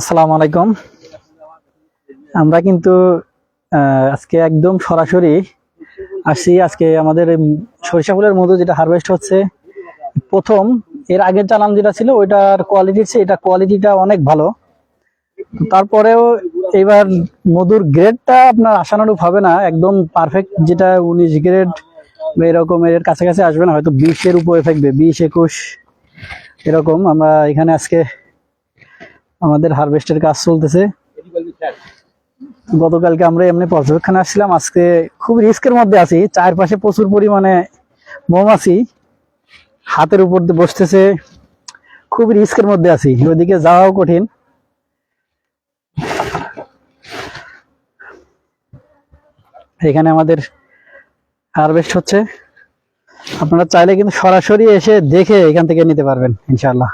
আসসালামু আলাইকুম। আমরা কিন্তু আজকে একদম সরাসরি আসছি। আজকে আমাদের সরিষা ফুলের মধু যেটা হারভেস্ট হচ্ছে, প্রথম এর আগের চালান যেটা ছিল, ওইটার কোয়ালিটি এটা কোয়ালিটিটা অনেক ভালো। তারপরেও এবার মধুর গ্রেডটা আপনার আশানুরূপ হবে না। একদম পারফেক্ট যেটা উনিশ গ্রেড এরকম এর কাছাকাছি আসবে না। হয়তো বিশের উপরে থাকবে বিশ, একুশ, এরকম। আমরা এখানে আজকে আমাদের হারভেস্টের কাজ চলতেছে। গতকালকে আমরা এমনি পর্যবেক্ষণে আসছিলাম, আজকে খুব রিস্কের মধ্যে আছি। চারপাশে প্রচুর পরিমাণে মৌমাছি হাতের উপর বসতেছে, খুব রিস্কের মধ্যে আছি। ওইদিকে যাওয়াও কঠিন। এখানে আমাদের হারভেস্ট হচ্ছে। আপনারা চাইলে কিন্তু সরাসরি এসে দেখে এখান থেকে নিতে পারবেন, ইনশাআল্লাহ।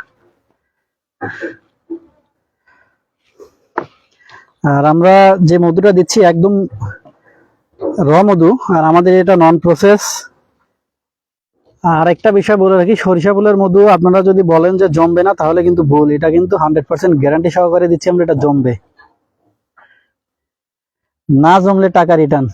আর আমরা যে মধুটা দিচ্ছি একদম র মধু, আর আমাদের এটা নন প্রসেস আর একটা বিষয় বলে রাখি, সরিষা ফুলের মধু, আপনারা যদি বলেন যে জমবে না, তাহলে কিন্তু ভুল। এটা কিন্তু হান্ড্রেড পার্সেন্ট গ্যারান্টি সহকারে দিচ্ছি আমরা, এটা জমবে। না জমলে টাকা রিটার্ন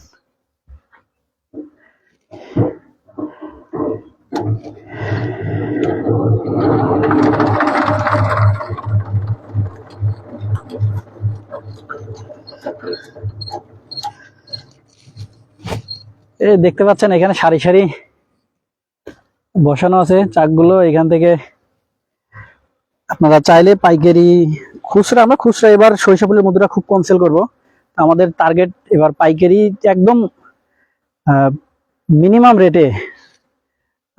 এই দেখতে পাচ্ছেন, এখানে সারি সারি বসানো আছে চাকগুলো। এখান থেকে আপনারা চাইলে পাইকারি, খুচরা, আমরা খুচরা এবার ফুলের মধুটা খুব কম সেল করব। আমাদের টার্গেট এবার পাইকারি একদম মিনিমাম রেটে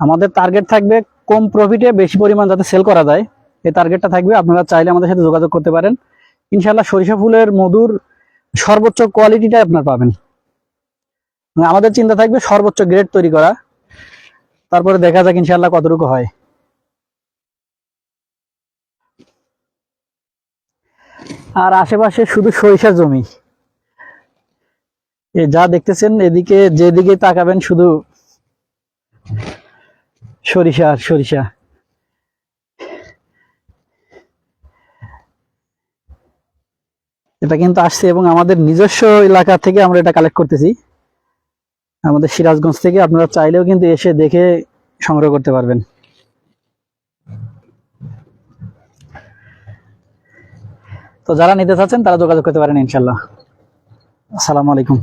আমাদের টার্গেট থাকবে কম প্রফিটে বেশি পরিমাণ যাতে সেল করা যায়। এই টার্গেটটা থাকবে, আপনারা চাইলে আমাদের সাথে যোগাযোগ করতে পারেন। ইনশাল্লাহ সরিষা ফুলের মধুর সর্বোচ্চ কোয়ালিটিটা আপনার পাবেন। মানে আমাদের চিন্তা থাকবে সর্বোচ্চ গ্রেড তৈরি করা। তারপরে দেখা যাক ইনশাল্লাহ কতটুকু হয়। আর আশেপাশে শুধু সরিষার জমি। যা দেখতেছেন, এদিকে, যেদিকে তাকাবেন শুধু সরিষা সরিষা। এটা কিন্তু আসছে এবং আমাদের নিজস্ব এলাকা থেকে আমরা এটা কালেক্ট করতেছি। আমাদের সিরাজগঞ্জ থেকে আপনারা চাইলেও কিন্তু এসে দেখে সংগ্রহ করতে পারবেন। তো যারা নিতে চাচ্ছেন তারা যোগাযোগ করতে পারেন ইনশাল্লাহ আসসালামু আলাইকুম।